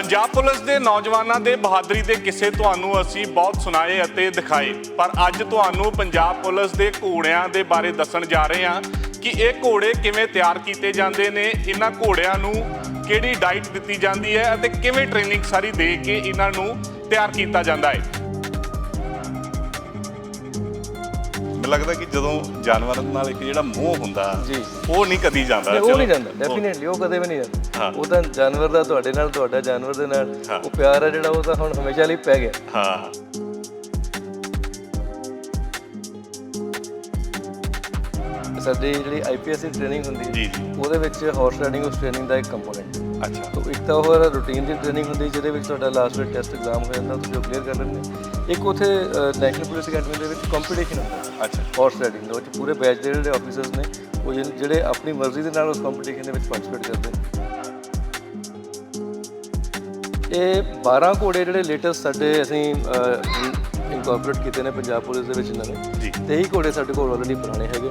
Punjab police ਦੇ ਨੌਜਵਾਨਾਂ ਦੇ ਬਹਾਦਰੀ ਦੇ ਕਿੱਸੇ ਤੁਹਾਨੂੰ ਅਸੀਂ ਬਹੁਤ ਸੁਣਾਏ ਅਤੇ ਦਿਖਾਏ। ਪਰ ਅੱਜ ਤੁਹਾਨੂੰ ਪੰਜਾਬ ਪੁਲਿਸ ਦੇ ਘੋੜਿਆਂ ਦੇ ਬਾਰੇ ਦੱਸਣ ਜਾ ਰਹੇ ਹਾਂ ਕਿ ਇਹ ਘੋੜੇ ਕਿਵੇਂ ਤਿਆਰ ਕੀਤੇ ਜਾਂਦੇ ਨੇ, ਇਹਨਾਂ ਘੋੜਿਆਂ ਨੂੰ ਕਿਹੜੀ ਡਾਈਟ ਦਿੱਤੀ ਜਾਂਦੀ ਹੈ ਅਤੇ ਕਿਵੇਂ ਟ੍ਰੇਨਿੰਗ ਸਾਰੀ ਦੇ ਕੇ ਇਹਨਾਂ ਨੂੰ ਤਿਆਰ ਕੀਤਾ ਜਾਂਦਾ ਹੈ। ਲੱਗਦਾ ਕਿ ਜਦੋਂ ਜਾਨਵਰਾਂ ਨਾਲ ਇੱਕ ਜਿਹੜਾ ਮੋਹ ਹੁੰਦਾ ਜੀ। ਉਹ ਨਹੀਂ ਕਦੀ ਜਾਂਦਾ ਉਹ ਨਹੀਂ। ਜਾਂਦਾ ਡੈਫੀਨਿਟਲੀ ਉਹ ਕਦੇ ਵੀ ਨਹੀਂ। ਜਾਂਦਾ ਉਹ ਤਾਂ ਜਾਨਵਰ ਦਾ ਤੁਹਾਡੇ ਨਾਲ ਤੁਹਾਡਾ ਜਾਨਵਰ ਦੇ ਨਾਲ। ਉਹ ਪਿਆਰ ਹੈ ਜਿਹੜਾ ਉਹ ਤਾਂ ਹੁਣ ਹਮੇਸ਼ਾ ਲਈ ਪੈ ਗਿਆ ਹਾਂ ਸਾਡੀ ਜਿਹੜੀ ਆਈਪੀਐਸ ਦੀ ਟ੍ਰੇਨਿੰਗ ਹੁੰਦੀ ਹੈ ਜੀ ਜੀ। ਉਹਦੇ ਵਿੱਚ ਹਾਰਸ ਰਾਈਡਿੰਗ ਉਸ ਟ੍ਰੇਨਿੰਗ ਦਾ ਇੱਕ ਕੰਪੋਨੈਂਟ ਹੈ। ਅੱਛਾ। ਤੋ ਇੱਕ ਤਾਂ ਉਹ ਰੂਟੀਨ ਦੀ ਟ੍ਰੇਨਿੰਗ ਹੁੰਦੀ ਜਿਹਦੇ ਵਿੱਚ ਤੁਹਾਡਾ ਲਾਸਟ ਵੇਟ ਟੈਸਟ ਐਗਜ਼ਾਮ ਹੋ ਜਾਂਦਾ ਤੁਸੀਂ ਉਹ ਕਲੀਅਰ ਕਰ ਲੈਂਦੇ। ਇੱਕ ਉਥੇ ਨੈਸ਼ਨਲ ਪੁਲਿਸ ਅਕੈਡਮੀ ਦੇ ਵਿੱਚ ਕੰਪੀਟੀਸ਼ਨ ਹੁੰਦਾ ਅੱਛਾ। ਹਾਰਸ ਰਾਈਡਿੰਗ ਦੇ ਵਿੱਚ ਪੂਰੇ ਬੈਚ ਦੇ ਜਿਹੜੇ ਆਫੀਸਰਸ ਨੇ ਉਹ ਜਿਹੜੇ ਆਪਣੀ ਮਰਜ਼ੀ ਦੇ ਨਾਲ ਉਸ ਕੰਪੀਟੀਸ਼ਨ ਦੇ ਵਿੱਚ ਪਾਰਟਿਸਿਪੇਟ ਕਰਦੇ ਨੇ। ਇਹ 12 ਘੋੜੇ ਜਿਹੜੇ ਲੇਟੈਸਟ ਸਾਡੇ ਅਸੀਂ ਇਨਕੋਰਪੋਰੇਟ ਕੀਤੇ ਨੇ ਪੰਜਾਬ ਪੁਲਿਸ ਦੇ ਵਿੱਚ ਨਵੇਂ। ਜੀ। 23 ਘੋੜੇ ਸਾਡੇ ਕੋਲ ਆਲਰੇਡੀ ਪੁਰਾਣੇ ਹੈਗੇ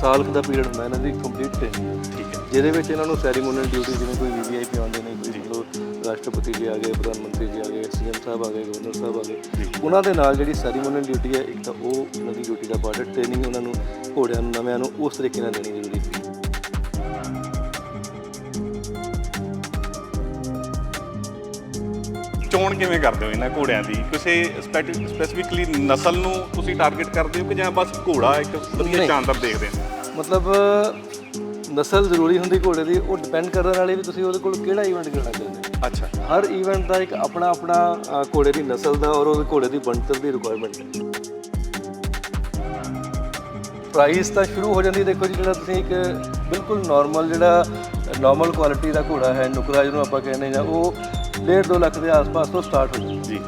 ਸਾਲ ਕੁ ਦਾ ਪੀਰੀਅਡ ਹੁੰਦਾ ਇਹਨਾਂ ਦੀ ਕੰਪਲੀਟ ਟ੍ਰੇਨਿੰਗ ਠੀਕ ਹੈ। ਜਿਹਦੇ ਵਿੱਚ ਇਹਨਾਂ ਨੂੰ ਸੈਰੀਮੋਨੀਅਲ ਡਿਊਟੀ ਜਿਵੇਂ ਕੋਈ ਵੀਵੀਆਈਪੀ ਆਉਂਦੇ ਨੇ ਕੋਈ ਮਤਲਬ ਰਾਸ਼ਟਰਪਤੀ ਜੀ ਆ ਗਏ ਪ੍ਰਧਾਨ ਮੰਤਰੀ ਜੀ ਆ ਗਏ ਸੀਐਮ ਸਾਹਿਬ ਆ ਗਏ ਗਵਰਨਰ ਸਾਹਿਬ ਆ ਗਏ। ਉਹਨਾਂ ਦੇ ਨਾਲ ਜਿਹੜੀ ਸੈਰੀਮੋਨੀਅਲ ਡਿਊਟੀ ਹੈ ਇੱਕ ਤਾਂ ਉਹ ਉਹਨਾਂ ਦੀ ਡਿਊਟੀ ਦਾ ਪਾਰਟ ਹੈ ਟ੍ਰੇਨਿੰਗ ਉਹਨਾਂ ਨੂੰ ਘੋੜਿਆਂ ਨੂੰ ਨਵਿਆਂ ਨੂੰ ਉਸ ਤਰੀਕੇ ਨਾਲ ਦੇਣੀ ਜ਼ਰੂਰੀ ਹੈ ਚੋਣ ਕਿਵੇਂ ਕਰਦੇ ਹੋ ਇਹਨਾਂ ਘੋੜਿਆਂ ਦੀ? ਕਿਸੇ ਸਪੈਸੀਫਿਕਲੀ ਨਸਲ ਨੂੰ ਤੁਸੀਂ ਟਾਰਗੇਟ ਕਰਦੇ ਹੋ ਕਿ ਜਾਂ ਬਸ ਘੋੜਾ ਇੱਕ ਵਧੀਆ। ਸ਼ਾਨਦਾਰ ਦੇਖਦੇ ਹੋ? ਮਤਲਬ ਨਸਲ ਜ਼ਰੂਰੀ ਹੁੰਦੀ ਘੋੜੇ ਦੀ ਉਹ ਡਿਪੈਂਡ ਕਰਨ ਵਾਲੇ ਵੀ ਤੁਸੀਂ ਉਹਦੇ ਕੋਲ ਕਿਹੜਾ ਇਵੈਂਟ ਕਰਨਾ ਚਾਹੁੰਦੇ ਹੋ? ਅੱਛਾ। ਹਰ ਇਵੈਂਟ ਦਾ ਇੱਕ ਆਪਣਾ ਆਪਣਾ ਘੋੜੇ ਦੀ ਨਸਲ ਦਾ ਔਰ ਉਹਦੇ ਘੋੜੇ ਦੀ ਬਣਤਰ ਦੀ ਰਿਕੁਆਇਰਮੈਂਟ ਹੈ। ਪ੍ਰਾਈਸ ਤਾਂ ਸ਼ੁਰੂ ਹੋ ਜਾਂਦੀ ਦੇਖੋ ਜੀ ਜਿਹੜਾ ਤੁਸੀਂ ਇੱਕ ਬਿਲਕੁਲ ਨਾਰਮਲ ਜਿਹੜਾ ਨਾਰਮਲ ਕੁਆਲਿਟੀ ਦਾ ਘੋੜਾ ਹੈ ਨੁਕਰਾ ਜਿਹਨੂੰ ਆਪਾਂ ਕਹਿੰਦੇ ਜਾਂ ਉਹ 1.5 2 ਲੱਖ ਦੇ ਆਸ-ਪਾਸ ਤੋਂ ਸਟਾਰਟ ਹੋ ਜਾਂਦਾ ਜੀ।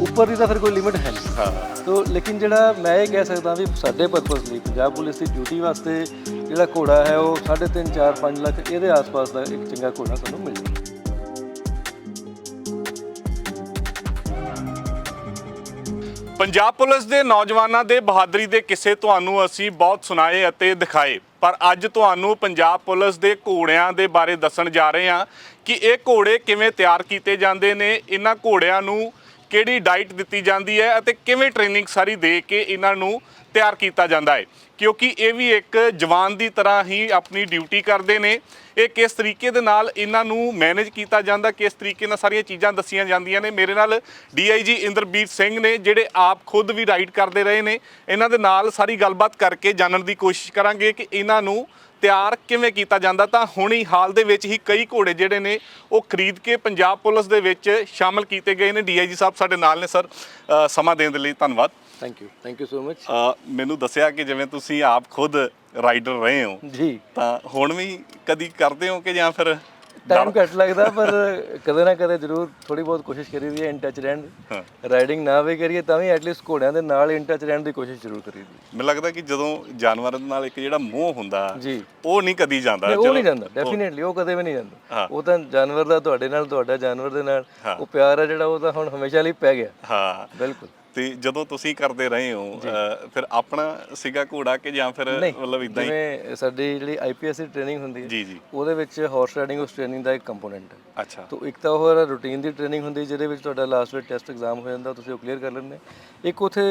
ਉੱਪਰ ਦੀ ਤਾਂ ਫਿਰ ਕੋਈ ਲਿਮਿਟ ਹੈ ਨਹੀਂ। ਹਾਂ। ਤੋ ਲੇਕਿਨ ਜਿਹੜਾ ਮੈਂ ਇਹ ਕਹਿ ਸਕਦਾ ਵੀ ਸਾਡੇ ਪਰਪਸ ਲਈ ਪੰਜਾਬ ਪੁਲਿਸ ਦੀ ਡਿਊਟੀ ਵਾਸਤੇ ਜਿਹੜਾ ਘੋੜਾ ਹੈ ਉਹ 3.5 4 5 ਲੱਖ ਇਹਦੇ ਆਸ-ਪਾਸ ਦਾ ਇੱਕ ਚੰਗਾ ਘੋੜਾ ਸਾਨੂੰ ਮਿਲ ਜਾਵੇ ਪੰਜਾਬ ਪੁਲਿਸ ਦੇ ਨੌਜਵਾਨਾਂ ਦੇ ਬਹਾਦਰੀ ਦੇ ਕਿੱਸੇ ਤੁਹਾਨੂੰ ਅਸੀਂ ਬਹੁਤ ਸੁਣਾਏ ਅਤੇ ਦਿਖਾਏ। ਪਰ ਅੱਜ ਤੁਹਾਨੂੰ ਪੰਜਾਬ ਪੁਲਿਸ ਦੇ ਘੋੜਿਆਂ ਦੇ ਬਾਰੇ ਦੱਸਣ ਜਾ ਰਹੇ ਹਾਂ ਕਿ ਇਹ ਘੋੜੇ ਕਿਵੇਂ ਤਿਆਰ ਕੀਤੇ ਜਾਂਦੇ ਨੇ, ਇਹਨਾਂ ਘੋੜਿਆਂ ਨੂੰ ਕਿਹੜੀ ਡਾਈਟ ਦਿੱਤੀ ਜਾਂਦੀ ਹੈ ਅਤੇ ਕਿਵੇਂ ਟ੍ਰੇਨਿੰਗ ਸਾਰੀ ਦੇ ਕੇ ਇਹਨਾਂ ਨੂੰ ਤਿਆਰ ਕੀਤਾ ਜਾਂਦਾ ਹੈ। ਕਿਉਂਕਿ ਇਹ ਵੀ ਇੱਕ ਜਵਾਨ ਦੀ ਤਰ੍ਹਾਂ ਹੀ ਆਪਣੀ ਡਿਊਟੀ ਕਰਦੇ ਨੇ। ਇਹ ਕਿਸ ਤਰੀਕੇ ਦੇ ਨਾਲ ਇਹਨਾਂ ਨੂੰ ਮੈਨੇਜ ਕੀਤਾ ਜਾਂਦਾ, ਕਿਸ ਤਰੀਕੇ ਨਾਲ ਸਾਰੀਆਂ ਚੀਜ਼ਾਂ ਦੱਸੀਆਂ ਜਾਂਦੀਆਂ ਨੇ। ਮੇਰੇ ਨਾਲ ਡੀਆਈਜੀ ਇੰਦਰਬੀਰ ਸਿੰਘ ਨੇ, ਜਿਹੜੇ ਆਪ ਖੁਦ ਵੀ ਰਾਈਡ ਕਰਦੇ ਰਹੇ ਨੇ। ਇਹਨਾਂ ਦੇ ਨਾਲ ਸਾਰੀ ਗੱਲਬਾਤ ਕਰਕੇ ਜਾਣਨ ਦੀ ਕੋਸ਼ਿਸ਼ ਕਰਾਂਗੇ ਕਿ ਇਹਨਾਂ ਨੂੰ ਤਿਆਰ ਕਿਵੇਂ ਕੀਤਾ ਜਾਂਦਾ ਤਾਂ ਹੁਣੀ ਹਾਲ ਦੇ ਵਿੱਚ ਹੀ ਕਈ ਘੋੜੇ ਜਿਹੜੇ ਨੇ ਉਹ ਖਰੀਦ ਕੇ ਪੰਜਾਬ ਪੁਲਿਸ ਦੇ ਵਿੱਚ ਸ਼ਾਮਲ ਕੀਤੇ ਗਏ ਨੇ। ਡੀਆਈਜੀ ਸਾਹਿਬ ਸਾਡੇ ਨਾਲ ਨੇ ਸਰ। ਸਮਾਂ ਦੇਣ ਦੇ ਲਈ ਧੰਨਵਾਦ। Thank you thank you so much ਮੈਨੂੰ ਦੱਸਿਆ ਕਿ ਜਿਵੇਂ ਤੁਸੀਂ ਆਪ ਖੁਦ ਰਾਈਡਰ ਰਹੇ ਹੋ ਜੀ। ਤਾਂ ਹੁਣ ਵੀ ਕਦੀ ਕਰਦੇ ਹੋ ਕਿ ਜਾਂ ਫਿਰ ਟਾਈਮ ਘੱਟ ਲੱਗਦਾ ਪਰ ਕਦੇ ਨਾ ਕਦੇ ਜ਼ਰੂਰ ਥੋੜੀ ਬਹੁਤ ਕੋਸ਼ਿਸ਼ ਕਰੀ ਦੀ ਹੈ ਇਨ ਟੱਚ ਰਹਿਣ। ਦੀ। ਰਾਈਡਿੰਗ ਨਾ ਵੀ ਕਰੀਏ ਤਾਂ ਵੀ ਐਟਲੀਸਟ ਘੋੜਿਆਂ ਦੇ ਨਾਲ ਇਨ ਟੱਚ ਰਹਿਣ ਦੀ ਕੋਸ਼ਿਸ਼ ਜ਼ਰੂਰ ਕਰੀ ਦੀ ਮੈਨੂੰ ਲੱਗਦਾ ਕਿ ਜਦੋਂ ਜਾਨਵਰਾਂ ਨਾਲ ਇੱਕ ਜਿਹੜਾ ਮੋਹ ਹੁੰਦਾ ਜੀ। ਉਹ ਨਹੀਂ ਕਦੀ ਜਾਂਦਾ ਉਹ ਨਹੀਂ ਜਾਂਦਾ ਡੈਫੀਨਿਟਲੀ ਉਹ ਕਦੇ ਵੀ ਨਹੀਂ। ਜਾਂਦਾ। ਉਹ ਤਾਂ ਜਾਨਵਰ ਦਾ ਤੁਹਾਡੇ ਨਾਲ ਤੁਹਾਡਾ ਜਾਨਵਰ ਦੇ ਨਾਲ। ਉਹ ਪਿਆਰ ਹੈ ਜਿਹੜਾ ਉਹ ਤਾਂ ਹੁਣ ਹਮੇਸ਼ਾ ਲਈ ਪੈ ਗਿਆ। ਹਾਂ। ਬਿਲਕੁਲ। ਤੇ ਜਦੋਂ ਤੁਸੀਂ ਕਰਦੇ ਰਹੇ ਹੋ ਫਿਰ ਆਪਣਾ ਸੀਗਾ ਘੋੜਾ ਕਿ ਜਾਂ ਫਿਰ ਮਤਲਬ ਇਦਾਂ ਹੀ? ਜਿਵੇਂ ਸਾਡੀ ਜਿਹੜੀ ਆਈਪੀਐਸ ਦੀ ਟ੍ਰੇਨਿੰਗ ਹੁੰਦੀ ਹੈ ਜੀ ਜੀ। ਉਹਦੇ ਵਿੱਚ ਹਾਰਸ ਰਾਈਡਿੰਗ ਉਸ ਟ੍ਰੇਨਿੰਗ ਦਾ ਇੱਕ ਕੰਪੋਨੈਂਟ ਹੈ। ਅੱਛਾ। ਤੋ ਇੱਕ ਤਾਂ ਉਹ ਰੂਟੀਨ ਦੀ ਟ੍ਰੇਨਿੰਗ ਹੁੰਦੀ ਜਿਹਦੇ ਵਿੱਚ ਤੁਹਾਡਾ ਲਾਸਟ ਵੇਟ ਟੈਸਟ ਐਗਜ਼ਾਮ ਹੋ ਜਾਂਦਾ ਤੁਸੀਂ ਉਹ ਕਲੀਅਰ ਕਰ ਲੈਂਦੇ। ਇੱਕ ਉਥੇ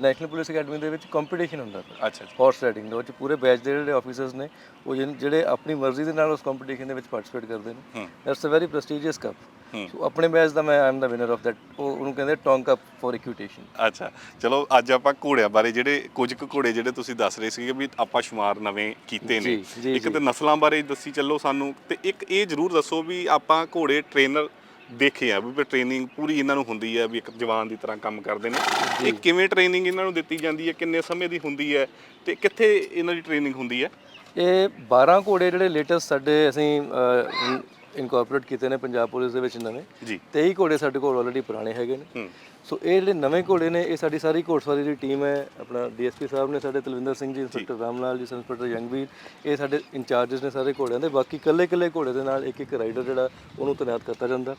ਨੈਸ਼ਨਲ ਪੁਲਿਸ ਅਕੈਡਮੀ ਦੇ ਵਿੱਚ ਕੰਪੀਟੀਸ਼ਨ ਹੁੰਦਾ ਅੱਛਾ ਹਾਰਸ ਰਾਈਡਿੰਗ ਦੇ ਵਿੱਚ ਪੂਰੇ ਬੈਚ ਦੇ ਜਿਹੜੇ ਆਫੀਸਰਸ ਨੇ ਉਹ ਜਿਹੜੇ ਆਪਣੀ ਮਰਜ਼ੀ ਦੇ ਨਾਲ ਉਸ ਕੰਪੀਟੀਸ਼ਨ ਦੇ ਵਿੱਚ ਪਾਰਟਿਸਿਪੇਟ ਕਰਦੇ ਨੇ। That's a very prestigious cup. So ਆਪਣੇ batch the I am the winner of that ਉਹ ਉਹਨੂੰ ਕਹਿੰਦੇ ਟੌਂਗ ਕੱਪ ਫॉर ਇਕੁਇਟੇਸ਼ਨ ਅੱਛਾ ਚਲੋ ਅੱਜ ਆਪਾਂ ਘੋੜਿਆਂ ਬਾਰੇ ਜਿਹੜੇ ਕੁਝ ਕੁ ਘੋੜੇ ਜਿਹੜੇ ਤੁਸੀਂ ਦੱਸ ਰਹੇ ਸੀਗੇ ਵੀ ਆਪਾਂ ਸ਼ੁਮਾਰ ਨਵੇਂ ਕੀਤੇ ਨੇ। ਇੱਕ ਤੇ ਨਸਲਾਂ ਬਾਰੇ ਦੱਸੀ ਚੱਲੋ ਸਾਨੂੰ ਤੇ ਇੱਕ ਇਹ ਜ਼ਰੂਰ ਦੱਸੋ ਵੀ ਆਪਾਂ ਘੋੜੇ ਟ੍ਰੇਨਰ ਦੇਖੇ ਆ ਵੀ ਟ੍ਰੇਨਿੰਗ ਪੂਰੀ ਇਹਨਾਂ ਨੂੰ ਹੁੰਦੀ ਹੈ ਵੀ ਇੱਕ ਜਵਾਨ ਦੀ ਤਰ੍ਹਾਂ ਕੰਮ ਕਰਦੇ ਨੇ। ਇਹ ਕਿਵੇਂ ਟ੍ਰੇਨਿੰਗ ਇਹਨਾਂ ਨੂੰ ਦਿੱਤੀ ਜਾਂਦੀ ਹੈ ਕਿੰਨੇ ਸਮੇਂ ਦੀ ਹੁੰਦੀ ਹੈ ਤੇ ਕਿੱਥੇ ਇਹਨਾਂ ਦੀ ਟ੍ਰੇਨਿੰਗ ਹੁੰਦੀ ਹੈ ਇਹ 12 ਘੋੜੇ ਜਿਹੜੇ ਲੇਟੈਸਟ ਸਾਡੇ ਅਸੀਂ ਇਨਕੋਰਪੋਰੇਟ ਕੀਤੇ ਨੇ ਪੰਜਾਬ ਪੁਲਿਸ ਦੇ ਵਿੱਚ ਨਵੇਂ। ਜੀ। 23 ਘੋੜੇ ਸਾਡੇ ਕੋਲ ਆਲਰੇਡੀ ਪੁਰਾਣੇ ਹੈਗੇ ਨੇ। ਸੋ ਇਹ ਜਿਹੜੇ ਨਵੇਂ ਘੋੜੇ ਨੇ ਇਹ ਸਾਡੀ ਸਾਰੀ ਘੋੜਸਵਾਰੀ ਦੀ ਟੀਮ ਹੈ। ਆਪਣਾ ਡੀਐਸਪੀ ਸਾਹਿਬ ਨੇ ਸਾਡੇ ਤਲਵਿੰਦਰ ਸਿੰਘ ਜੀ ਇੰਸਪੈਕਟਰ ਰਾਮਲਾਲ ਜੀ ਇੰਸਪੈਕਟਰ ਯੰਗਵੀਰ ਇਹ ਸਾਡੇ ਇੰਚਾਰजेस ਨੇ ਸਾਰੇ ਘੋੜਿਆਂ ਦੇ। ਬਾਕੀ ਕੱਲੇ ਕੱਲੇ ਘੋੜੇ ਦੇ ਨਾਲ ਇੱਕ ਇੱਕ ਰਾਈਡਰ ਜਿਹੜਾ ਉਹਨੂੰ ਤੈਨਾਤ ਕੀਤਾ ਜਾਂਦਾ।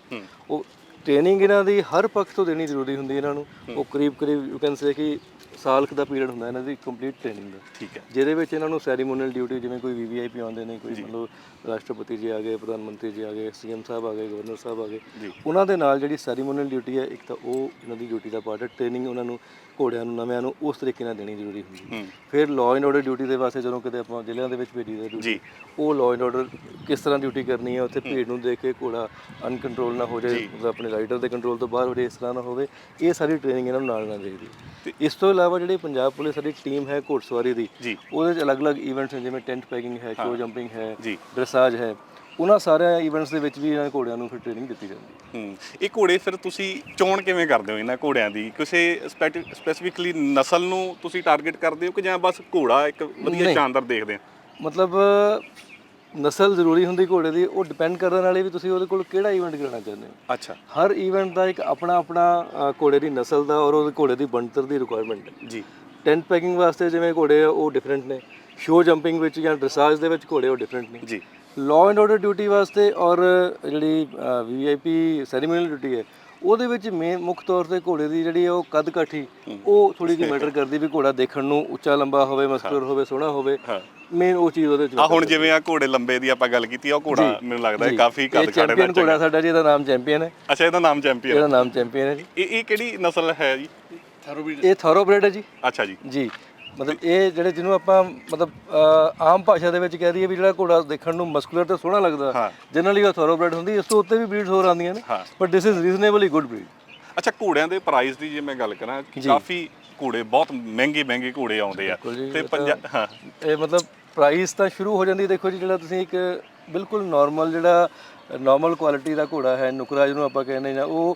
ਉਹ ਟ੍ਰੇਨਿੰਗ ਇਹਨਾਂ ਦੀ ਹਰ ਪੱਖ ਤੋਂ ਦੇਣੀ ਜ਼ਰੂਰੀ ਹੁੰਦੀ ਇਹਨਾਂ ਨੂੰ। ਉਹ ਕਰੀਬ ਕਰੀਬ ਯੂ ਕੈਨ ਸੇ ਕਿ ਸਾਲ ਕੁ ਦਾ ਪੀਰੀਅਡ ਹੁੰਦਾ ਇਹਨਾਂ ਦੀ ਕੰਪਲੀਟ ਟ੍ਰੇਨਿੰਗ ਦਾ। ਠੀਕ ਹੈ। ਜਿਹਦੇ ਵਿੱਚ ਇਹਨਾਂ ਨੂੰ ਸੈਰੀਮੋਨੀਅਲ ਡਿਊਟੀ ਜਿਵੇਂ ਕੋਈ ਵੀਵੀਆਈਪੀ ਆਉਂਦੇ ਨੇ ਕੋਈ ਮੰਨ ਲਓ ਰਾਸ਼ਟਰਪਤੀ ਜੀ ਆ ਗਏ ਪ੍ਰਧਾਨ ਮੰਤਰੀ ਜੀ ਆ ਗਏ ਸੀਐਮ ਸਾਹਿਬ ਆ ਗਏ ਗਵਰਨਰ ਸਾਹਿਬ ਆ ਗਏ ਉਹਨਾਂ ਦੇ ਨਾਲ ਜਿਹੜੀ ਸੈਰੀਮੋਨੀਅਲ ਡਿਊਟੀ ਹੈ ਇੱਕ ਤਾਂ ਉਹ ਇਹਨਾਂ ਦੀ ਡਿਊਟੀ ਦਾ ਪਾਰਟ ਹੈ। ਟ੍ਰੇਨਿੰਗ ਉਹਨਾਂ ਨੂੰ ਘੋੜਿਆਂ ਨੂੰ ਨਵਿਆਂ ਨੂੰ ਉਸ ਤਰੀਕੇ ਨਾਲ ਦੇਣੀ ਜ਼ਰੂਰੀ ਹੁੰਦੀ ਹੈ। ਫਿਰ ਲਾਅ ਐਂਡ ਆਰਡਰ ਡਿਊਟੀ ਦੇ ਵਾਸਤੇ ਜਦੋਂ ਕਿਤੇ ਆਪਾਂ ਜ਼ਿਲ੍ਹਿਆਂ ਦੇ ਵਿੱਚ ਭੇਜੀ ਦਾ ਡਿਊਟੀ ਉਹ ਲਾਅ ਐਂਡ ਆਰਡਰ ਕਿਸ ਤਰ੍ਹਾਂ ਡਿਊਟੀ ਕਰਨੀ ਹੈ ਉੱਥੇ ਭੀੜ ਨੂੰ ਦੇਖ ਕੇ ਘੋੜਾ ਅਨਕੰਟਰੋਲ ਨਾ ਹੋ ਜਾਏ ਮਤਲਬ ਆਪਣੇ ਰਾਈਡਰ ਦੇ ਕੰਟਰੋਲ ਤੋਂ ਬਾਹਰ ਹੋ ਜਾਏ ਇਸ ਤਰ੍ਹਾਂ ਨਾ ਹੋਵੇ ਇਹ ਸਾਰੀ ਟ੍ਰੇਨਿੰਗ ਇਹਨਾਂ ਨੂੰ ਨਾਲ ਨਾਲ ਹੈ। ਇਸ ਤੋਂ ਇਲਾਵਾ ਜਿਹੜੀ ਪੰਜਾਬ ਪੁਲਿਸ ਸਾਡੀ ਟੀਮ ਹੈ ਘੋੜਸਵਾਰੀ ਦੀ। ਉਹਦੇ ਵਿੱਚ ਅਲੱਗ-ਅਲੱਗ ਇਵੈਂਟਸ ਨੇ ਜਿਵੇਂ ਟੈਂਟ ਪੈਕਿੰਗ ਹੈ ਸ਼ੋ ਜੰਪਿੰਗ ਹੈ। ਡਰੈਸਾਜ ਹੈ ਉਹਨਾਂ ਸਾਰਿਆਂ ਇਵੈਂਟਸ ਦੇ ਵਿੱਚ ਵੀ ਇਹਨਾਂ ਘੋੜਿਆਂ ਨੂੰ ਫਿਰ ਟ੍ਰੇਨਿੰਗ ਦਿੱਤੀ ਜਾਂਦੀ ਹੈ। ਹੂੰ ਇਹ ਘੋੜੇ ਫਿਰ ਤੁਸੀਂ ਚੋਣ ਕਿਵੇਂ ਕਰਦੇ ਹੋ ਇਹਨਾਂ ਘੋੜਿਆਂ ਦੀ? ਕਿਸੇ ਸਪੈਸੀਫਿਕਲੀ ਨਸਲ ਨੂੰ ਤੁਸੀਂ ਟਾਰਗੇਟ ਕਰਦੇ ਹੋ ਕਿ ਜਾਂ ਬਸ ਘੋੜਾ ਇੱਕ ਵਧੀਆ ਸ਼ਾਨਦਾਰ ਦੇਖਦੇ ਆ ਮਤਲਬ ਨਸਲ ਜ਼ਰੂਰੀ ਹੁੰਦੀ ਘੋੜੇ ਦੀ ਉਹ ਡਿਪੈਂਡ ਕਰਨ ਵਾਲੇ ਵੀ ਤੁਸੀਂ ਉਹਦੇ ਕੋਲ ਕਿਹੜਾ ਇਵੈਂਟ ਕਰਾਉਣਾ ਚਾਹੁੰਦੇ ਹੋ? ਅੱਛਾ। ਹਰ ਇਵੈਂਟ ਦਾ ਇੱਕ ਆਪਣਾ ਆਪਣਾ ਅ, ਘੋੜੇ ਦੀ ਨਸਲ ਦਾ ਔਰ ਉਹਦੇ ਘੋੜੇ ਦੀ ਬਣਤਰ ਦੀ ਰਿਕੁਆਇਰਮੈਂਟ ਹੈ। ਜੀ। ਟੈਂਟ ਪੈਕਿੰਗ ਵਾਸਤੇ ਜਿਵੇਂ ਘੋੜੇ ਆ ਉਹ ਡਿਫਰੈਂਟ ਨੇ। ਸ਼ੋ ਜੰਪਿੰਗ ਵਿੱਚ ਜਾਂ ਡਰੈਸਾਜ ਦੇ ਵਿੱਚ ਘੋੜੇ ਉਹ ਡਿਫਰੈਂਟ ਨੇ। ਜੀ। ਲਾਅ ਐਂਡ ਆਰਡਰ ਡਿਊਟੀ ਵਾਸਤੇ ਔਰ ਜਿਹੜੀ ਵੀਆਈਪੀ ਸੈਰੀਮੋਨੀਅਲ ਡਿਊਟੀ ਹੈ ਉਹਦੇ ਵਿੱਚ ਮੇਨ ਮੁੱਖ ਤੌਰ ਤੇ ਘੋੜੇ ਦੀ ਜਿਹੜੀ ਹੈ ਉਹ ਕੱਦ ਕਾਠੀ ਉਹ ਥੋੜੀ ਜਿਹੀ ਮੈਟਰ ਕਰਦੀ ਵੀ ਘੋੜਾ ਦੇਖਣ ਨੂੰ ਉੱਚਾ ਲੰਬਾ ਹੋਵੇ ਮਸਕੂਲਰ ਹੋਵੇ ਸੋਹਣਾ ਹੋਵੇ। ਮੇਨ ਉਹ ਚੀਜ਼ ਉਹਦੇ ਵਿੱਚ ਆ ਹੁਣ ਜਿਵੇਂ ਆ ਘੋੜੇ ਲੰਬੇ ਦੀ ਆਪਾਂ ਗੱਲ ਕੀਤੀ ਆ ਉਹ ਘੋੜਾ ਮੈਨੂੰ ਲੱਗਦਾ ਹੈ ਕਾਫੀ ਕੱਦ ਕਾੜੇ ਦਾ ਘੋੜਾ ਸਾਡਾ ਜੀ ਇਹਦਾ ਨਾਮ ਚੈਂਪੀਅਨ ਹੈ। ਅੱਛਾ ਇਹਦਾ ਨਾਮ ਚੈਂਪੀਅਨ ਇਹਦਾ ਨਾਮ ਚੈਂਪੀਅਨ ਹੈ ਜੀ। ਇਹ ਇਹ ਕਿਹੜੀ ਨਸਲ ਹੈ ਜੀ? ਇਹ ਥੋਰੋਬ੍ਰੈਡ ਹੈ ਜੀ। ਅੱਛਾ ਜੀ। ਜੀ ਮਤਲਬ ਇਹ ਜਿਹੜੇ ਜਿਹਨੂੰ ਆਪਾਂ ਮਤਲਬ ਆਮ ਭਾਸ਼ਾ ਦੇ ਵਿੱਚ ਕਹਿ ਦਈਏ ਵੀ ਜਿਹੜਾ ਘੋੜਾ ਦੇਖਣ ਨੂੰ ਮਸਕੂਲਰ ਤੇ ਸੋਹਣਾ ਲੱਗਦਾ ਹਾਂ। ਜਨਰਲੀ ਉਹ ਥੋਰੋਬ੍ਰੈਡ ਹੁੰਦੀ ਇਸ ਤੋਂ ਉੱਤੇ ਵੀ ਬਰੀਡਸ ਹੋਰ ਆਉਂਦੀਆਂ ਨੇ। But this is reasonably good breed ਅੱਛਾ ਘੋੜਿਆਂ ਦੇ ਪ੍ਰਾਈਸ ਦੀ ਜੇ ਮੈਂ ਗੱਲ ਕਰਾਂ ਕਾਫੀ ਘੋੜੇ ਬਹੁਤ ਮਹਿੰਗੇ ਮਹਿੰਗੇ ਘੋੜੇ ਆਉਂਦੇ ਆ। ਤੇ ਇਹ ਪੰਜਾ ਹਾਂ। ਇਹ ਮਤਲਬ ਪ੍ਰਾਈਸ ਤਾਂ ਸ਼ੁਰੂ ਹੋ ਜਾਂਦੀ ਦੇਖੋ ਜੀ, ਜਿਹੜਾ ਤੁਸੀਂ ਇੱਕ ਬਿਲਕੁਲ ਨਾਰਮਲ ਜਿਹੜਾ ਨਾਰਮਲ ਕੁਆਲਿਟੀ ਦਾ ਘੋੜਾ ਹੈ ਨੁਕਰਾ ਜਿਹਨੂੰ ਆਪਾਂ ਕਹਿੰਦੇ ਜਾਂ ਉਹ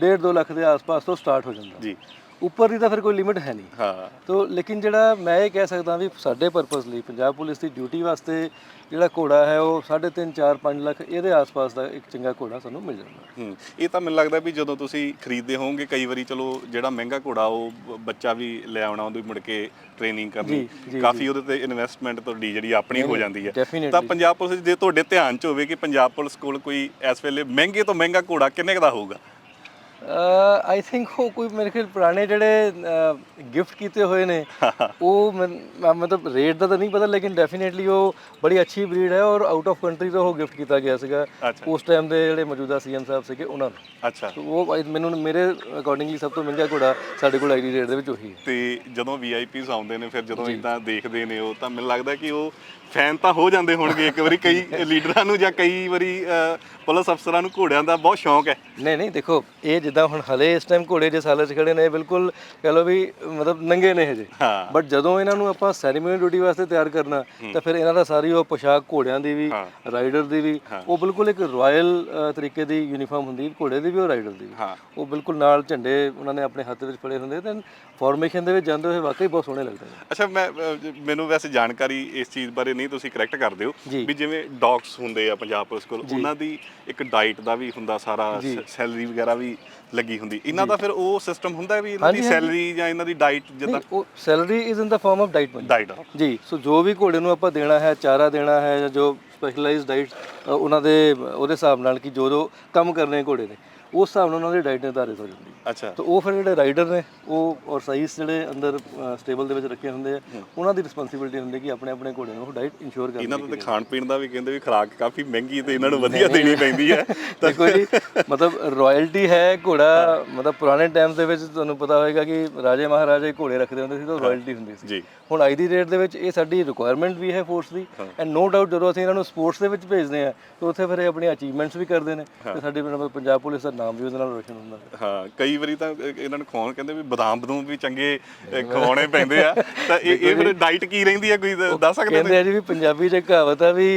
1.5 2 ਲੱਖ ਦੇ ਆਸ-ਪਾਸ ਤੋਂ ਸਟਾਰਟ ਹੋ ਜਾਂਦਾ। ਜੀ। ਉੱਪਰ ਦੀ ਤਾਂ ਫਿਰ ਕੋਈ ਲਿਮਿਟ ਹੈ ਨਹੀਂ। ਹਾਂ। ਤੋ ਲੇਕਿਨ ਜਿਹੜਾ ਮੈਂ ਇਹ ਕਹਿ ਸਕਦਾ ਵੀ ਸਾਡੇ ਪਰਪਸ ਲਈ ਪੰਜਾਬ ਪੁਲਿਸ ਦੀ ਡਿਊਟੀ ਵਾਸਤੇ ਜਿਹੜਾ ਘੋੜਾ ਹੈ ਉਹ 3.5 4 5 ਲੱਖ ਇਹਦੇ ਆਸ-ਪਾਸ ਦਾ ਇੱਕ ਚੰਗਾ ਘੋੜਾ ਸਾਨੂੰ ਮਿਲ ਜਾਂਦਾ। ਹੂੰ ਇਹ ਤਾਂ ਮੈਨੂੰ ਲੱਗਦਾ ਵੀ ਜਦੋਂ ਤੁਸੀਂ ਖਰੀਦਦੇ ਹੋਵੋਗੇ ਕਈ ਵਾਰੀ ਚਲੋ ਜਿਹੜਾ ਮਹਿੰਗਾ ਘੋੜਾ ਉਹ ਬੱਚਾ ਵੀ ਲੈ ਆਉਣਾ ਉਹਦੀ ਮੁੜ ਕੇ ਟ੍ਰੇਨਿੰਗ ਕਰਨੀ ਕਾਫੀ ਉਹਦੇ ਤੇ ਇਨਵੈਸਟਮੈਂਟ ਤੁਹਾਡੀ ਜਿਹੜੀ ਆਪਣੀ ਹੋ ਜਾਂਦੀ ਹੈ. ਤਾਂ ਪੰਜਾਬ ਪੁਲਿਸ ਜੇ ਤੁਹਾਡੇ ਧਿਆਨ ਚ ਹੋਵੇ ਕਿ ਪੰਜਾਬ ਪੁਲਿਸ ਕੋਲ ਕੋਈ ਇਸ ਵੇਲੇ ਮਹਿੰਗੇ ਤੋਂ ਮਹਿੰਗਾ ਘੋੜਾ ਕਿੰਨੇ ਦਾ ਹੋਊਗਾ? ਆਈ ਥਿੰਕ ਉਹ ਕੋਈ ਮੇਰੇ ਖਿਆਲ ਪੁਰਾਣੇ ਜਿਹੜੇ ਗਿਫਟ ਕੀਤੇ ਹੋਏ ਨੇ ਉਹ ਮਤਲਬ ਰੇਟ ਦਾ ਤਾਂ ਨਹੀਂ ਪਤਾ ਲੇਕਿਨ ਡੈਫੀਨਿਟਲੀ ਉਹ ਬੜੀ ਅੱਛੀ ਬਰੀਡ ਹੈ ਔਰ ਆਊਟ ਆਫ ਕੰਟਰੀ ਤੋਂ ਉਹ ਗਿਫਟ ਕੀਤਾ ਗਿਆ ਸੀਗਾ। ਉਸ ਟਾਈਮ ਦੇ ਜਿਹੜੇ ਮੌਜੂਦਾ ਸੀਐਮ ਸਾਹਿਬ ਸੀਗੇ ਉਹਨਾਂ ਨੂੰ। ਅੱਛਾ। ਉਹ ਮੈਨੂੰ ਮੇਰੇ ਅਕੋਰਡਿੰਗਲੀ ਸਭ ਤੋਂ ਮਹਿੰਗਾ ਘੋੜਾ ਸਾਡੇ ਕੋਲ ਆਈਡੀ ਰੇਟ ਦੇ ਵਿੱਚ ਉਹੀ ਹੈ। ਤੇ ਜਦੋਂ ਵੀਆਈਪੀਸ ਆਉਂਦੇ ਨੇ ਫਿਰ ਜਦੋਂ ਇਦਾਂ ਦੇਖਦੇ ਨੇ ਉਹ ਤਾਂ ਮੈਨੂੰ ਲੱਗਦਾ ਕਿ ਉਹ ਫੈਨ ਤਾਂ ਹੋ ਜਾਂਦੇ ਹੋਣਗੇ ਇੱਕ ਵਾਰੀ ਕਈ ਲੀਡਰਾਂ ਨੂੰ ਜਾਂ ਕਈ ਵਾਰੀ ਪੁਲਿਸ ਅਫਸਰਾਂ ਨੂੰ ਘੋੜਿਆਂ ਦਾ ਬਹੁਤ ਸ਼ੌਂਕ ਹੈ। ਨਹੀਂ ਨਹੀਂ ਦੇਖੋ ਇਹ ਜਿੱਦਾਂ ਹੁਣ ਹਲੇ ਇਸ ਟਾਈਮ ਘੋੜੇ ਜੇ ਸਾਲੇ 'ਚ ਖੜੇ ਨੇ ਇਹ ਬਿਲਕੁਲ ਕਹ ਲਓ ਵੀ ਮਤਲਬ ਨੰਗੇ ਨੇ ਹਜੇ। ਹਾਂ। ਬਟ ਜਦੋਂ ਇਹਨਾਂ ਨੂੰ ਆਪਾਂ ਸੈਰੀਮਨੀ ਡਿਊਟੀ ਵਾਸਤੇ ਤਿਆਰ ਕਰਨਾ ਤਾਂ ਫਿਰ ਇਹਨਾਂ ਦਾ ਸਾਰੀ ਉਹ ਪੋਸ਼ਾਕ ਘੋੜਿਆਂ ਦੀ ਵੀ ਰਾਈਡਰ ਦੀ ਵੀ ਉਹ ਬਿਲਕੁਲ ਇੱਕ ਰਾਇਲ ਤਰੀਕੇ ਦੀ ਯੂਨੀਫਾਰਮ ਹੁੰਦੀ ਘੋੜੇ ਦੀ ਵੀ ਔਰ ਰਾਈਡਰ ਦੀ ਵੀ। ਹਾਂ। ਉਹ ਬਿਲਕੁਲ ਨਾਲ ਝੰਡੇ ਉਹਨਾਂ ਨੇ ਆਪਣੇ ਹੱਥ ਵਿੱਚ ਫੜੇ ਹੁੰਦੇ ਤੇ ਫਾਰਮੇਸ਼ਨ ਦੇ ਵਿੱਚ ਜਾਂਦੇ ਹੋਏ ਵਾਕਈ ਬਹੁਤ ਸੋਹਣੇ ਲੱਗਦੇ ਨੇ। ਅੱਛਾ ਮੈਂ ਅਹ, ਜ- ਮੈਨੂੰ ਵੈਸੇ ਜਾਣਕਾਰੀ ਇਸ ਚੀਜ਼ ਬਾਰੇ ਨਹੀਂ ਤੁਸੀਂ ਕਰੈਕਟ ਕਰ ਦਿਓ ਜੀ। ਵੀ ਜਿਵੇਂ ਡੌਗਸ ਹੁੰਦੇ ਆ ਪੰਜਾਬ ਪੁਲਿਸ ਕੋਲ ਉਹਨਾਂ ਦੀ ਇੱਕ ਡਾਈਟ ਦਾ ਵੀ ਹੁੰਦਾ ਸਾਰਾ ਸੈਲਰੀ ਵਗੈਰਾ ਵੀ ਲੱਗੀ ਹੁੰਦੀ। ਇਹਨਾਂ ਦਾ ਫਿਰ ਉਹ ਸਿਸਟਮ ਹੁੰਦਾ ਵੀ ਇਹਨਾਂ ਦੀ ਸੈਲਰੀ ਜਾਂ ਇਹਨਾਂ ਦੀ ਡਾਈਟ ਜਿੱਦਾਂ ਉਹ salary is in the form of diet diet ਜੀ ਸੋ ਜੋ ਵੀ ਘੋੜੇ ਨੂੰ ਆਪਾਂ ਦੇਣਾ ਹੈ ਚਾਰਾ ਦੇਣਾ ਹੈ ਜਾਂ ਜੋ ਸਪੈਸ਼ਲਾਈਜ਼ਡ ਡਾਈਟ ਉਹਨਾਂ ਦੇ ਉਹਦੇ ਹਿਸਾਬ ਨਾਲ ਕਿ ਜੋ ਜੋ ਕੰਮ ਕਰਨੇ ਘੋੜੇ ਨੇ ਉਸ ਹਿਸਾਬ ਨਾਲ ਉਹਨਾਂ ਦੀ ਡਾਈਟ ਨਿਰਧਾਰਿਤ ਹੋ ਜਾਂਦੀ। ਅੱਛਾ। ਤਾਂ ਉਹ ਫਿਰ ਜਿਹੜੇ ਰਾਈਡਰ ਨੇ ਉਹ ਔਰ ਸਾਈਸ ਜਿਹੜੇ ਅੰਦਰ ਸਟੇਬਲ ਦੇ ਵਿੱਚ ਰੱਖੇ ਹੁੰਦੇ ਆ ਉਹਨਾਂ ਦੀ ਰਿਸਪੌਂਸਿਬਿਲਟੀ ਹੁੰਦੀ ਕਿ ਆਪਣੇ ਆਪਣੇ ਘੋੜੇ ਨੂੰ ਡਾਈਟ ਇਨਸ਼ੋਰ ਕਰਨ ਇਹਨਾਂ ਦਾ ਤੇ ਖਾਣ ਪੀਣ ਦਾ ਵੀ ਕਹਿੰਦੇ ਵੀ ਖੁਰਾਕ ਕਾਫੀ ਮਹਿੰਗੀ ਤੇ ਇਹਨਾਂ ਨੂੰ ਵਧੀਆ ਦੇਣੀ ਪੈਂਦੀ ਹੈ। ਦੇਖੋ ਜੀ ਮਤਲਬ ਰਾਇਲਟੀ ਹੈ ਘੋੜਾ ਮਤਲਬ ਪੁਰਾਣੇ ਟਾਈਮ ਦੇ ਵਿੱਚ ਤੁਹਾਨੂੰ ਪਤਾ ਹੋਵੇਗਾ ਕਿ ਰਾਜੇ ਮਹਾਰਾਜੇ ਘੋੜੇ ਰੱਖਦੇ ਹੁੰਦੇ ਸੀ ਤਾਂ ਰਾਇਲਟੀ ਹੁੰਦੀ ਸੀ। ਹੁਣ ਅੱਜ ਦੀ ਡੇਟ ਦੇ ਵਿੱਚ ਇਹ ਸਾਡੀ ਰਿਕੁਆਇਰਮੈਂਟ ਵੀ ਹੈ ਫੋਰਸ ਦੀ। ਐਂਡ ਨੋ ਡਾਊਟ ਜਦੋਂ ਅਸੀਂ ਇਹਨਾਂ ਨੂੰ ਸਪੋਰਟਸ ਦੇ ਵਿੱਚ ਭੇਜਦੇ ਆ ਤਾਂ ਉੱਥੇ ਫਿਰ ਇਹ ਆਪਣੀ ਅਚੀਵਮੈਂਟਸ ਵੀ ਕਰਦੇ ਨੇ। ਤੇ ਸਾਡੀ ਪੰਜਾਬ ਪੁਲਿਸ ਦਾ ਨਾਮ ਵੀ ਉਹਦੇ ਨਾਲ ਰੋਸ਼ਨ ਹੁੰਦਾ। ਹੈ ਹਾਂ ਕਈ ਵਾਰੀ ਤਾਂ ਇਹ- ਇਹਨਾਂ ਨੂੰ ਖਵਾਉਣ ਕਹਿੰਦੇ ਵੀ ਬਦਾਮ ਬਦੂਮ ਵੀ ਚੰਗੇ ਖਵਾਉਣੇ ਪੈਂਦੇ ਆ। ਤਾਂ ਇਹ ਇਹ ਫਿਰ ਡਾਈਟ ਕੀ ਰਹਿੰਦੀ ਹੈ ਕੋਈ ਦੱਸ ਸਕਦੇ ਕਹਿੰਦੇ ਆ ਜੀ ਵੀ ਪੰਜਾਬੀ 'ਚ ਕਹਾਵਤ ਆ ਵੀ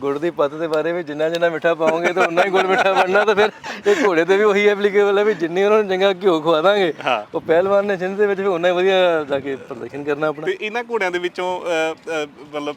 ਗੁੜ ਦੀ ਪੱਤ ਦੇ ਬਾਰੇ ਵਿੱਚ ਜਿੰਨਾ ਜਿੰਨਾ ਮਿੱਠਾ ਪਾਓਗੇ ਤਾਂ ਉਨਾ ਹੀ ਗੁੜ ਮਿੱਠਾ ਬਣਨਾ। ਤਾਂ ਫਿਰ ਇਹ ਘੋੜੇ ਤੇ ਵੀ ਉਹੀ ਐਪਲੀਕੇਬਲ ਹੈ ਵੀ ਜਿੰਨੀ ਉਹਨਾਂ ਨੂੰ ਚੰਗਾ ਘਿਓ ਖਵਾ ਦਾਂਗੇ ਉਹ ਪਹਿਲਵਾਨ ਨੇ ਜਿੰਦ ਦੇ ਵਿੱਚ ਵੀ ਉਨਾ ਹੀ ਵਧੀਆ ਜਾ ਕੇ ਪ੍ਰਦਰਸ਼ਨ ਕਰਨਾ ਆਪਣਾ। ਤੇ ਇਹਨਾਂ ਘੋੜਿਆਂ ਦੇ ਵਿੱਚੋਂ ਮਤਲਬ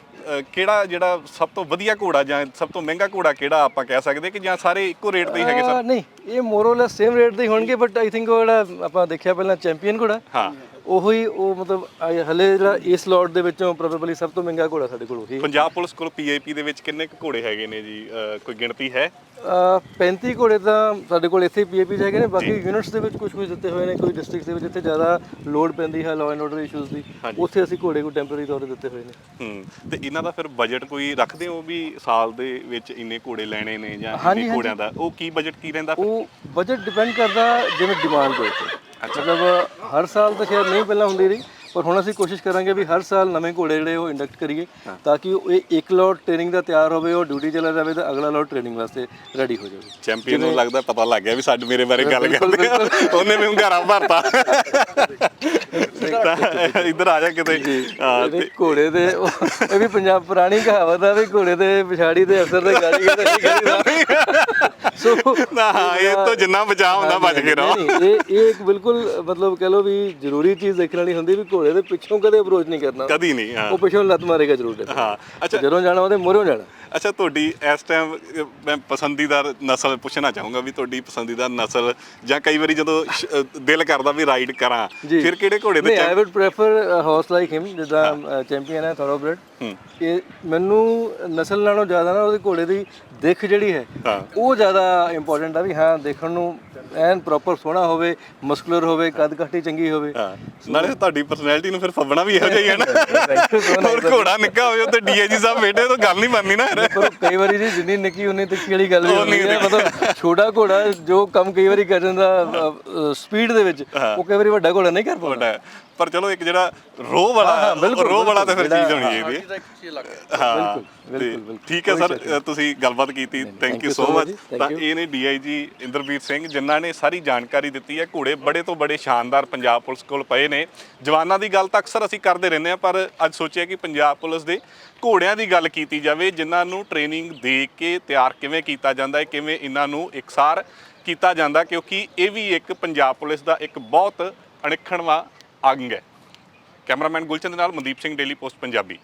ਕਿਹੜਾ ਜਿਹੜਾ ਸਭ ਤੋਂ ਵਧੀਆ ਘੋੜਾ ਜਾਂ ਸਭ ਤੋਂ ਮਹਿੰਗਾ ਘੋੜਾ ਕਿਹੜਾ ਆਪਾਂ ਕਹਿ ਸਕਦੇ ਕਿ ਜਾਂ ਸਾਰੇ ਇੱਕੋ ਰੇਟ ਤੇ ਹੀ ਹੈਗੇ ਅਹ, ਨਹੀਂ ਇਹ ਮੋਰੋਲੈਸ ਸੇਮ ਰੇਟ ਦੇ ਹੋਣਗੇ ਬਟ ਆਈ ਥਿੰਕ ਉਹ ਆਪਾਂ ਦੇਖਿਆ ਪਹਿਲਾਂ ਚੈਂਪੀਅਨ ਘੋੜਾ ਹਾਂ। ਉਹੀ ਉਹ ਮਤਲਬ ਹਲੇ ਜਿਹੜਾ ਇਸ ਲੋਟ ਦੇ ਵਿੱਚੋਂ ਪ੍ਰੋਬੇਬਲੀ ਸਭ ਤੋਂ ਮਹਿੰਗਾ ਘੋੜਾ ਸਾਡੇ ਕੋਲ ਉਹੀ ਹੈ। ਪੰਜਾਬ ਪੁਲਿਸ ਕੋਲ ਪੀਏਪੀ ਦੇ ਵਿੱਚ ਕਿੰਨੇ ਕੁ ਘੋੜੇ ਹੈਗੇ ਨੇ ਜੀ? ਅਹ ਕੋਈ ਗਿਣਤੀ ਹੈ? ਅਹ 35 ਘੋੜੇ ਤਾਂ ਸਾਡੇ ਕੋਲ ਇੱਥੇ ਪੀਏਪੀ ਹੈਗੇ ਨੇ ਬਾਕੀ ਯੂਨਿਟਸ ਦੇ ਵਿੱਚ ਕੁਝ ਕੁਝ ਦਿੱਤੇ ਹੋਏ ਨੇ ਕੋਈ ਡਿਸਟ੍ਰਿਕਟਸ ਦੇ ਵਿੱਚ ਜਿੱਥੇ ਜ਼ਿਆਦਾ ਲੋਡ ਪੈਂਦੀ ਹੈ ਲਾਅ ਐਂਡ ਆਰਡਰ ਇਸ਼ੂਜ਼ ਦੀ ਉੱਥੇ ਅਸੀਂ ਘੋੜੇ ਕੋ ਟੈਂਪਰੇਰੀ ਤੌਰ ਤੇ ਦਿੱਤੇ ਹੋਏ ਨੇ। ਹੂੰ ਤੇ ਇਹਨਾਂ ਦਾ ਫਿਰ ਬਜਟ ਕੋਈ ਰੱਖਦੇ ਹੋ ਵੀ ਸਾਲ ਦੇ ਵਿੱਚ ਇੰਨੇ ਘੋੜੇ ਲੈਣੇ ਨੇ ਜਾਂ ਇੰਨੇ। ਘੋੜਿਆਂ ਦਾ? ਉਹ ਕੀ ਬਜਟ ਕੀ ਰਹਿੰਦਾ? ਉਹ ਬਜਟ ਡਿਪੈਂਡ ਕਰਦਾ ਜਿਵੇਂ ਡਿਮਾਂਡ ਦੇ ਉੱਤੇ। ਮਤਲਬ ਹਰ ਸਾਲ ਤਾਂ ਸ਼ਾਇਦ ਨਹੀਂ ਪਹਿਲਾਂ ਹੁੰਦੀ ਰਹੀ ਪਰ ਹੁਣ ਅਸੀਂ ਕੋਸ਼ਿਸ਼ ਕਰਾਂਗੇ ਵੀ ਹਰ ਸਾਲ ਨਵੇਂ ਘੋੜੇ ਜਿਹੜੇ ਉਹ ਇੰਡਕਟ ਕਰੀਏ ਤਾਂ ਕਿ ਉਹ ਇਹ ਇੱਕ ਲੋਟ ਟ੍ਰੇਨਿੰਗ ਦਾ ਤਿਆਰ ਹੋਵੇ ਉਹ ਡਿਊਟੀ ਚਲਾ ਜਾਵੇ ਤਾਂ ਅਗਲਾ ਲੋਟ ਟ੍ਰੇਨਿੰਗ ਵਾਸਤੇ ਰੈਡੀ ਹੋ ਜਾਵੇ। ਚੈਂਪੀਅਨ ਨੂੰ ਲੱਗਦਾ ਪਤਾ ਲੱਗ ਗਿਆ ਵੀ ਸਾਡੇ ਮੇਰੇ ਬਾਰੇ ਗੱਲ ਕਰਦੇ ਉਹਨੇ ਵੀ ਹੁੰਗਾਰਾ ਭਰਤਾ। ਤਾਂ ਇੱਧਰ ਆ ਜਾ ਕਿਤੇ। ਘੋੜੇ ਦੇ ਇਹ ਵੀ ਪੰਜਾਬ ਪੁਰਾਣੀ ਕਹਾਵਤ ਆ ਵੀ ਘੋੜੇ ਦੇ ਪਿਛਾੜੀ ਦੇ ਅਫਸਰ ਦੇ ਗਾੜੀ ਦੇ ਨਹੀਂ ਕਰੀਦਾ ਸੋ ਨਾ ਇਹ ਤੋਂ ਜਿੰਨਾ ਬਚਾਅ ਹੁੰਦਾ ਬਚ ਕੇ ਰਹੋ। ਇਹ ਇਹ ਇੱਕ ਬਿਲਕੁਲ ਮਤਲਬ ਕਹ ਲਓ ਵੀ ਜ਼ਰੂਰੀ ਚੀਜ਼ ਦੇਖਣ ਵਾਲੀ ਹੁੰਦੀ ਵੀ ਘੋੜੇ ਦੇ ਪਿੱਛੋਂ ਕਦੇ ਅਪਰੋਚ ਨਹੀਂ ਕਰਨਾ। ਕਦੀ ਨਹੀਂ ਹਾਂ। ਉਹ ਪਿੱਛੋਂ ਲੱਤ ਮਾਰੇਗਾ ਜ਼ਰੂਰ। ਹਾਂ ਅੱਛਾ। ਜਦੋਂ ਜਾਣਾ ਉਹਦੇ ਮੋਰੋਂ ਜਾਣਾ। ਅੱਛਾ ਤੁਹਾਡੀ ਇਸ ਟਾਈਮ ਮੈਂ ਪਸੰਦੀਦਾ ਨਸਲ ਪੁੱਛਣਾ ਚਾਹੂੰਗਾ ਵੀ ਤੁਹਾਡੀ ਪਸੰਦੀਦਾ ਨਸਲ ਜਾਂ ਕਈ ਵਾਰੀ ਜਦੋਂ ਸ਼- ਦਿਲ ਕਰਦਾ ਵੀ ਰਾਈਡ ਕਰਾਂ ਫਿਰ ਕਿਹੜੇ ਘੋੜੇ ਤੇ ਨਹੀਂ I would prefer horse like him ਜਿੱਦਾਂ ਚੈਂਪੀਅਨ ਹੈ ਥੋਰੋਬ੍ਰੈਡ। ਇਹ ਮੈਨੂੰ ਨਸਲ ਨਾਲੋਂ ਜ਼ਿਆਦਾ ਨਾ ਉਹਦੇ ਘੋੜੇ ਦੀ ਦਿੱਖ ਜਿਹੜੀ ਹੈ ਹਾਂ। ਉਹ ਜ਼ਿਆਦਾ ਇੰਪੋਰਟੈਂਟ ਆ ਵੀ ਹਾਂ ਦੇਖਣ ਨੂੰ ਐਨ ਪ੍ਰੋਪਰ ਸੋਹਣਾ ਹੋਵੇ ਮਸਕੂਲਰ ਹੋਵੇ ਕੱਦ ਕਾਠੀ ਚੰਗੀ ਹੋਵੇ। ਨਾਲੇ ਤੁਹਾਡੀ ਪਰਸਨੈਲਿਟੀ ਨੂੰ ਫਿਰ ਫੱਬਣਾ ਵੀ ਇਹੋ ਜਿਹਾ ਹੀ ਹੈ ਨਾ। ਹੋਰ ਘੋੜਾ ਨਿੱਕਾ ਹੋਵੇ ਤੇ ਡੀਏਜੀ ਸਾਹਿਬ ਬੈਠੇ ਤਾਂ ਗੱਲ ਨਹੀਂ ਬਣਨੀ ਨਾ। ਪਰ ਕਈ ਵਾਰੀ ਜੀ ਜਿੰਨੀ ਨਿੱਕੀ ਉਨੀ ਤਿੱਖੀ ਵਾਲੀ ਗੱਲ ਵੀ ਹੁੰਦੀ ਹੈ। ਮਤਲਬ ਛੋਟਾ ਘੋੜਾ ਜੋ ਕੰਮ ਕਈ ਵਾਰੀ ਕਰ ਜਾਂਦਾ ਸਪੀਡ ਦੇ ਵਿੱਚ ਉਹ ਕਈ ਵਾਰੀ ਵੱਡਾ ਘੋੜਾ ਨਹੀਂ ਕਰ ਪਾਉਂਦਾ। ਪਰ ਚਲੋ ਇੱਕ ਜਿਹੜਾ ਰੋਹ ਵਾਲਾ ਬਿਲਕੁਲ, ਰੋਹ ਵਾਲਾ ਤਾਂ ਫਿਰ ਚੀਜ਼ ਹੋਣੀ ਚਾਹੀਦੀ ਹੈ ਹਾਂ ਬਿਲਕੁਲ। ਠੀਕ ਹੈ ਸਰ ਤੁਸੀਂ ਗੱਲਬਾਤ ਕੀਤੀ ਥੈਂਕ ਯੂ ਸੋ ਮਚ ਤਾਂ ਇਹ ਨੇ ਡੀਆਈਜੀ ਇੰਦਰਬੀਰ ਸਿੰਘ ਜਿਨ੍ਹਾਂ ਨੇ ਸਾਰੀ ਜਾਣਕਾਰੀ ਦਿੱਤੀ ਹੈ। ਘੋੜੇ ਬੜੇ ਤੋਂ ਬੜੇ ਸ਼ਾਨਦਾਰ ਪੰਜਾਬ ਪੁਲਿਸ ਕੋਲ ਪਏ ਨੇ। ਜਵਾਨਾਂ ਦੀ ਗੱਲ ਤਾਂ ਅਕਸਰ ਅਸੀਂ ਕਰਦੇ ਰਹਿੰਦੇ ਆ ਪਰ ਅੱਜ ਸੋਚਿਆ ਕਿ ਪੰਜਾਬ ਪੁਲਿਸ ਦੇ ਘੋੜਿਆਂ ਦੀ ਗੱਲ ਕੀਤੀ ਜਾਵੇ ਜਿਨ੍ਹਾਂ ਨੂੰ ਟ੍ਰੇਨਿੰਗ ਦੇ ਕੇ ਤਿਆਰ ਕਿਵੇਂ ਕੀਤਾ ਜਾਂਦਾ ਹੈ ਕਿਵੇਂ ਇਹਨਾਂ ਨੂੰ ਇਕਸਾਰ ਕੀਤਾ ਜਾਂਦਾ ਕਿਉਂਕਿ ਇਹ ਵੀ ਇੱਕ ਪੰਜਾਬ ਪੁਲਿਸ ਦਾ ਇੱਕ ਬਹੁਤ ਅਣਿੱਖੜਵਾਂ ਅੰਗ ਹੈ। ਕੈਮਰਾਮੈਨ ਗੁਲਚੰਦ ਦੇ ਨਾਲ ਮਨਦੀਪ ਸਿੰਘ ਡੇਲੀ ਪੋਸਟ ਪੰਜਾਬੀ।